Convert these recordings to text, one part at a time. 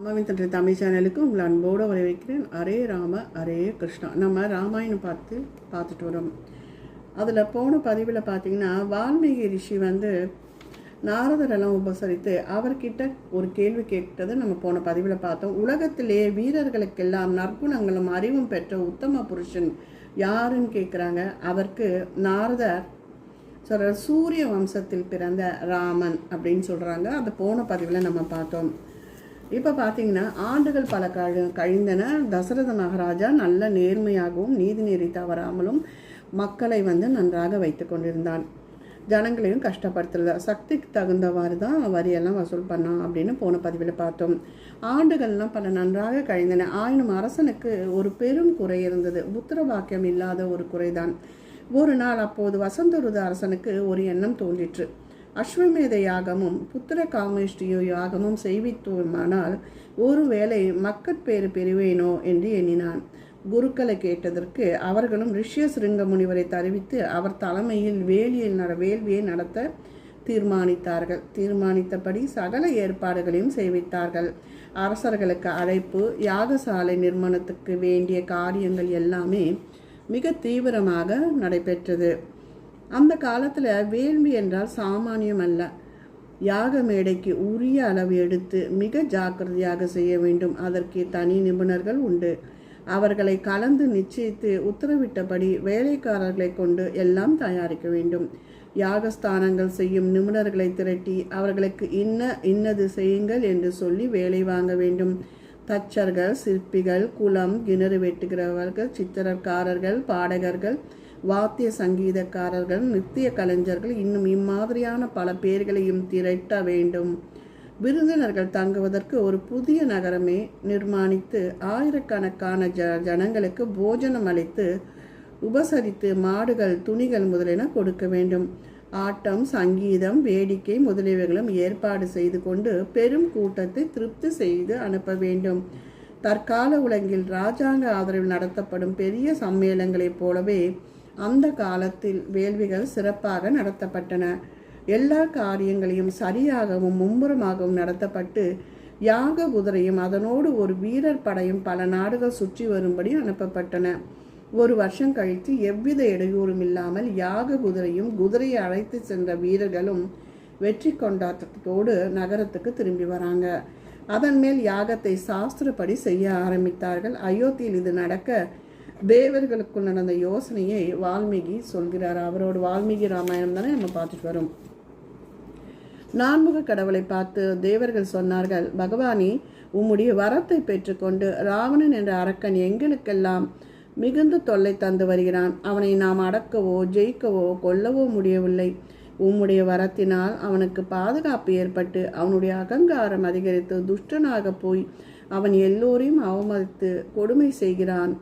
அம்மாவின் தன்றை தமிழ் சேனலுக்கு உங்களை அன்போடு வரவேற்கிறேன். அரே ராம அரே கிருஷ்ணா. நம்ம ராமாயணம் பார்த்து பார்த்துட்டு வரோம். அதில் போன பதிவில் பார்த்தீங்கன்னா வால்மீகி ரிஷி வந்து நாரதரெல்லாம் உபசரித்து அவர்கிட்ட ஒரு கேள்வி கேட்டதை நம்ம போன பதிவில் பார்த்தோம். உலகத்திலே வீரர்களுக்கெல்லாம் நற்குணங்களும் அறிவும் பெற்ற உத்தம புருஷன் யாருன்னு கேட்குறாங்க அவருக்கு நாரதர் சொல்கிற சூரிய வம்சத்தில் பிறந்த ராமன் அப்படின்னு சொல்கிறாங்க அது போன பதிவில் நம்ம பார்த்தோம். இப்போ பார்த்தீங்கன்னா ஆண்டுகள் பல கழு கழிந்தன. தசரத மகாராஜா நல்ல நேர்மையாகவும் நீதிநெறி தவறாமலும் மக்களை வந்து நன்றாக வைத்து கொண்டிருந்தான். ஜனங்களையும் கஷ்டப்படுத்தல சக்திக்கு தகுந்தவாறு தான் வரியெல்லாம் வசூல் பண்ணான் அப்படின்னு போன பதிவில் பார்த்தோம். ஆண்டுகள்லாம் பல நன்றாக கழிந்தன. ஆயினும் அரசனுக்கு ஒரு பெரும் குறை இருந்தது. புத்திர பாக்கியம் இல்லாத ஒரு குறைதான். ஒரு நாள் அப்போது வசந்தருத அரசனுக்கு ஒரு எண்ணம் தோன்றிற்று. அஸ்வமேத யாகமும் புத்திர காமேஷ்டியோ யாகமும் செய்வித்தோமானால் ஒருவேளை மக்கட்பேறு பெறுவேனோ என்று எண்ணினான். குருக்களை கேட்டதற்கு அவர்களும் ரிஷ்யசிருங்க முனிவரை தெரிவித்து அவர் தலைமையில் வேலியில் நட வேள்வியை நடத்த தீர்மானித்தார்கள். தீர்மானித்தபடி சகல ஏற்பாடுகளையும் செய்வித்தார்கள். அரசர்களுக்கு அழைப்பு யாகசாலை நிர்மாணத்துக்கு வேண்டிய காரியங்கள் எல்லாமே மிக தீவிரமாக நடைபெற்றது. அந்த காலத்தில் வேள்வி என்றால் சாமானியம் அல்ல. யாக மேடைக்கு உரிய அளவு எடுத்து மிக ஜாக்கிரதையாக செய்ய வேண்டும். அதற்கு தனி நிபுணர்கள் உண்டு. அவர்களை கலந்து நிச்சயித்து உத்தரவிட்டபடி வேலைக்காரர்களை கொண்டு எல்லாம் தயாரிக்க வேண்டும். யாகஸ்தானங்கள் செய்யும் நிபுணர்களை திரட்டி அவர்களுக்கு இன்ன இன்னது செய்யுங்கள் என்று சொல்லி வேலை வாங்க வேண்டும். தச்சர்கள் சிற்பிகள் குளம் கிணறு வெட்டுகிறவர்கள் சித்திரக்காரர்கள் பாடகர்கள் வாத்திய சங்கீதக்காரர்கள் நித்திய கலைஞர்கள் இன்னும் இம்மாதிரியான பல பேர்களையும் திரட்ட வேண்டும். விருந்தினர்கள் தங்குவதற்கு ஒரு புதிய நகரமே நிர்மாணித்து ஆயிரக்கணக்கான ஜ ஜனங்களுக்கு போஜனம் அளித்து உபசரித்து மாடுகள் துணிகள் முதலென கொடுக்க வேண்டும். ஆட்டம் சங்கீதம் வேடிக்கை முதலியவைகளும் ஏற்பாடு செய்து கொண்டு பெரும் கூட்டத்தை திருப்தி செய்து அனுப்ப வேண்டும். தற்கால உலகில் ராஜாங்க ஆதரவில் நடத்தப்படும் பெரிய சம்மேளங்களைப் போலவே அந்த காலத்தில் வேள்விகள் சிறப்பாக நடத்தப்பட்டன. எல்லா காரியங்களையும் சரியாகவும் மும்முரமாகவும் நடத்தப்பட்டு யாக குதிரையும் அதனோடு ஒரு வீரர் படையும் பல நாடுகள் சுற்றி வரும்படி அனுப்பப்பட்டன. ஒரு வருஷம் கழித்து எவ்வித இடையூறும் இல்லாமல் யாக குதிரையும் குதிரையை அழைத்து சென்ற வீரர்களும் வெற்றி கொண்டாட்டத்தோடு நகரத்துக்கு திரும்பி வராங்க. அதன் மேல் யாகத்தை சாஸ்திரப்படி செய்ய ஆரம்பித்தார்கள். அயோத்தியில் இது நடக்க தேவர்களுக்குள் நடந்த யோசனையை வால்மீகி சொல்கிறார். அவரோட வால்மீகி ராமாயணம் தானே நம்ம பார்த்துட்டு வரோம். நான்முக கடவுளை பார்த்து தேவர்கள் சொன்னார்கள் பகவானி உம்முடைய வரத்தை பெற்றுக்கொண்டு ராவணன் என்ற அரக்கன் எங்களுக்கெல்லாம் மிகுந்த தொல்லை தந்து வருகிறான். அவனை நாம் அடக்கவோ ஜெயிக்கவோ கொல்லவோ முடியவில்லை. உம்முடைய வரத்தினால் அவனுக்கு பாதுகாப்பு ஏற்பட்டு அவனுடைய அகங்காரம் அதிகரித்து துஷ்டனாக போய் அவன் எல்லோரையும் அவமதித்து கொடுமை செய்கிறான்.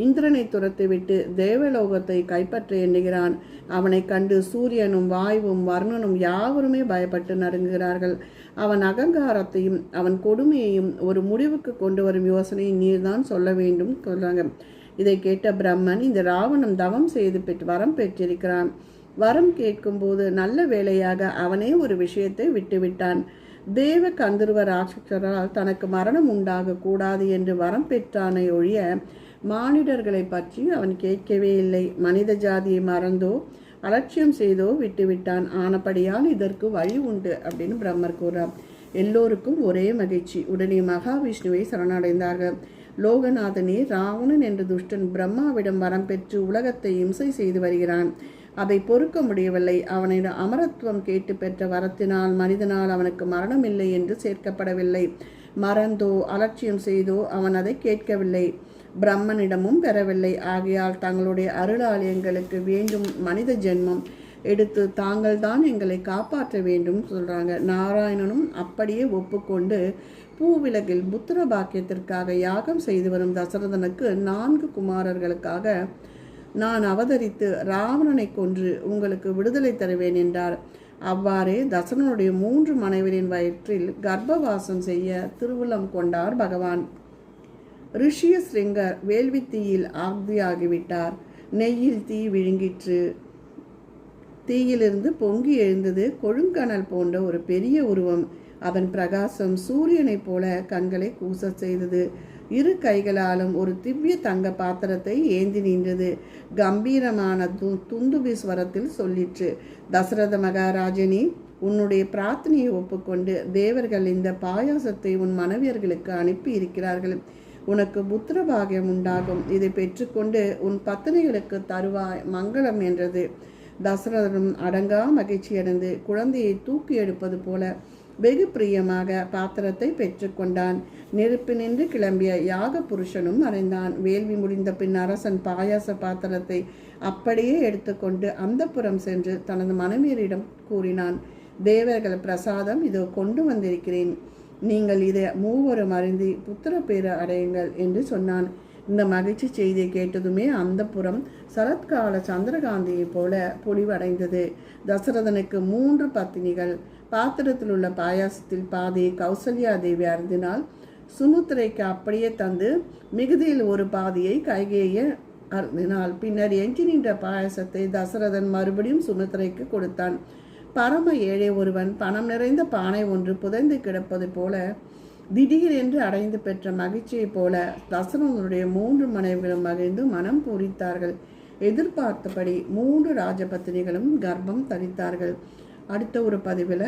இந்திரனை துரத்துவிட்டு தேவலோகத்தை கைப்பற்ற எண்ணுகிறான். அவனை கண்டு சூரியனும் வாயுவும் வர்ணனும் யாவருமே பயப்பட்டு நடுங்குகிறார்கள். அவன் அகங்காரத்தையும் அவன் கொடுமையையும் ஒரு முடிவுக்கு கொண்டு வரும் யோசனையை நீர்தான் சொல்ல வேண்டும் சொல்றாங்க இதை கேட்ட பிரம்மன் இந்த ராவணன் தவம் செய்து பெற்று வரம் பெற்றிருக்கிறான். வரம் கேட்கும்போது நல்ல வேலையாக அவனே ஒரு விஷயத்தை விட்டுவிட்டான். தேவ கந்தர்வ ராட்சசரால் தனக்கு மரணம் உண்டாக கூடாது என்று வரம் பெற்றானை ஒழிய மானிடர்களை பற்றி அவன் கேட்கவே இல்லை. மனித ஜாதியை மறந்தோ அலட்சியம் செய்தோ விட்டுவிட்டான். ஆனபடியால் இதற்கு வழி உண்டு அப்படின்னு பிரம்மர் கூறார். எல்லோருக்கும் ஒரே மகிழ்ச்சி. உடனே மகாவிஷ்ணுவை சரணடைந்தார்கள். லோகநாதனே ராவணன் என்ற துஷ்டன் பிரம்மாவிடம் வரம் பெற்று உலகத்தை இம்சை செய்து வருகிறான். அதை பொறுக்க முடியவில்லை. அவனிடம் அமரத்துவம் கேட்டு பெற்ற வரத்தினால் மனிதனால் அவனுக்கு மரணம் இல்லை என்று சேர்க்கப்படவில்லை. மறந்தோ அலட்சியம் செய்தோ அவன் அதை கேட்கவில்லை. பிரம்மனிடமும் பெறவில்லை. ஆகையால் தங்களுடைய அருளாலயங்களுக்கு வேண்டும் மனித ஜென்மம். எடுத்து தாங்கள் தான் எங்களை காப்பாற்ற வேண்டும் சொல்கிறாங்க நாராயணனும் அப்படியே ஒப்புக்கொண்டு பூவிலகில் புத்திர பாக்கியத்திற்காக யாகம் செய்து வரும் தசரதனுக்கு நான்கு குமாரர்களுக்காக நான் அவதரித்து ராவணனை கொன்று உங்களுக்கு விடுதலை தருவேன் என்றார். அவ்வாறே தசரனுடைய மூன்று மனைவரின் வயிற்றில் கர்ப்பவாசம் செய்ய திருவுளம் கொண்டார் பகவான். ரிஷிய ஸ்ரிங்கர் வேள்வி தீயில் ஆக்தியாகிவிட்டார். நெய்யில் தீ விழுங்கிற்று. தீயிலிருந்து பொங்கி எழுந்தது கொழுங்கனல் போன்ற ஒரு பெரிய உருவம். அதன் பிரகாசம் சூரியனைப் போல கண்களை கூசச் செய்தது. இரு கைகளாலும் ஒரு திவ்ய தங்க பாத்திரத்தை ஏந்தி நின்றது. கம்பீரமான து துந்துபி ஸ்வரத்தில் சொல்லிற்று தசரத மகாராஜனி உன்னுடைய பிரார்த்தனையை ஒப்புக்கொண்டு தேவர்கள் இந்த பாயாசத்தை உன் மனைவியர்களுக்கு அனுப்பி இருக்கிறார்கள் உனக்கு புத்திர பாகியம் உண்டாகும். இதை பெற்றுக்கொண்டு உன் பத்தினிகளுக்கு தருவாய் மங்களம் என்றது. தசரதனும் அடங்கா மகிழ்ச்சியடைந்து குழந்தையை தூக்கி எடுப்பது போல வெகு பிரியமாக பாத்திரத்தை பெற்றுக்கொண்டான். நெருப்பு நின்று கிளம்பிய யாக புருஷனும் மறைந்தான். வேள்வி முடிந்த பின் அரசன் பாயாச பாத்திரத்தை அப்படியே எடுத்துக்கொண்டு அந்த புறம் சென்று தனது மனைவியரிடம் கூறினான் தேவர்கள் பிரசாதம் இதோ கொண்டு வந்திருக்கிறேன். நீங்கள் இதை மூவரும் அறிந்து புத்திர பேர அடையுங்கள் என்று சொன்னான். இந்த மகிழ்ச்சி செய்தியை கேட்டதுமே அந்த புறம் சரத்கால சந்திரகாந்தியைப் போல பொலிவடைந்தது. தசரதனுக்கு மூன்று பத்தினிகள். பாத்திரத்தில் உள்ள பாயாசத்தில் பாதியை கௌசல்யா தேவி அருந்தினால் சுமுத்திரைக்கு அப்படியே தந்து மிகுதியில் ஒரு பாதியை கைகேய அருந்தினாள். பின்னர் எஞ்சி நின்ற பாயாசத்தை தசரதன் மறுபடியும் சுமுத்திரைக்கு கொடுத்தான். பரம ஏழை ஒருவன் பணம் நிறைந்த பானை ஒன்று புதைந்து கிடப்பது போல திடீரென்று அடைந்து பெற்ற மகிழ்ச்சியைப் போல தசரனுடைய மூன்று மனைவிகளும் மகிழ்ந்து மனம் பூரித்தார்கள். எதிர்பார்த்தபடி மூன்று ராஜபத்தினிகளும் கர்ப்பம் தரித்தார்கள். அடுத்த ஒரு பதிவில்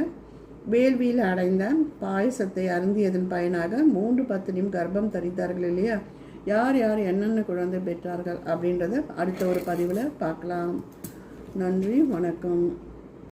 வேள்வியில் அடைந்த பாயசத்தை அருந்தியதன் பயனாக மூன்று பத்தினியும் கர்ப்பம் தரித்தார்கள் இல்லையா? யார் யார் என்னென்ன குழந்தை பெற்றார்கள் அப்படின்றத அடுத்த ஒரு பதிவில் பார்க்கலாம். நன்றி வணக்கம்.